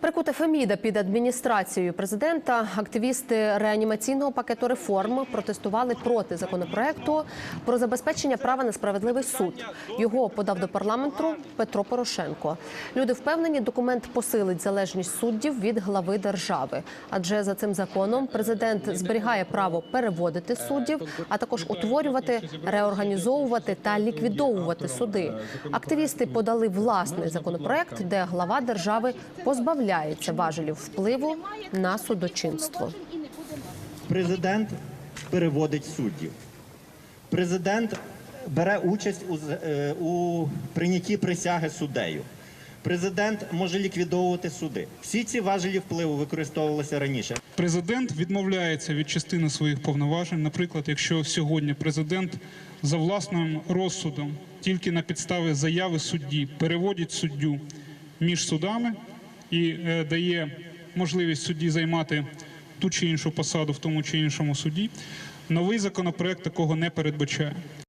Прикути Феміда під адміністрацією президента активісти реанімаційного пакету реформ протестували проти законопроекту про забезпечення права на справедливий суд. Його подав до парламенту Петро Порошенко. Люди впевнені, документ посилить залежність суддів від глави держави, адже за цим законом президент зберігає право переводити суддів, а також утворювати, реорганізовувати та ліквідовувати суди. Активісти подали власний законопроект, де глава держави позбавляється важелів впливу на судочинство. Президент переводить суддів. Президент бере участь у, е, у прийнятті присяги суддею. Президент може ліквідовувати суди. Всі ці важелі впливу використовувалися раніше. Президент відмовляється від частини своїх повноважень. Наприклад, якщо сьогодні президент за власним розсудом тільки на підставі заяви судді переводить суддю між судами і е, дає можливість судді займати ту чи іншу посаду в тому чи іншому суді, новий законопроект такого не передбачає.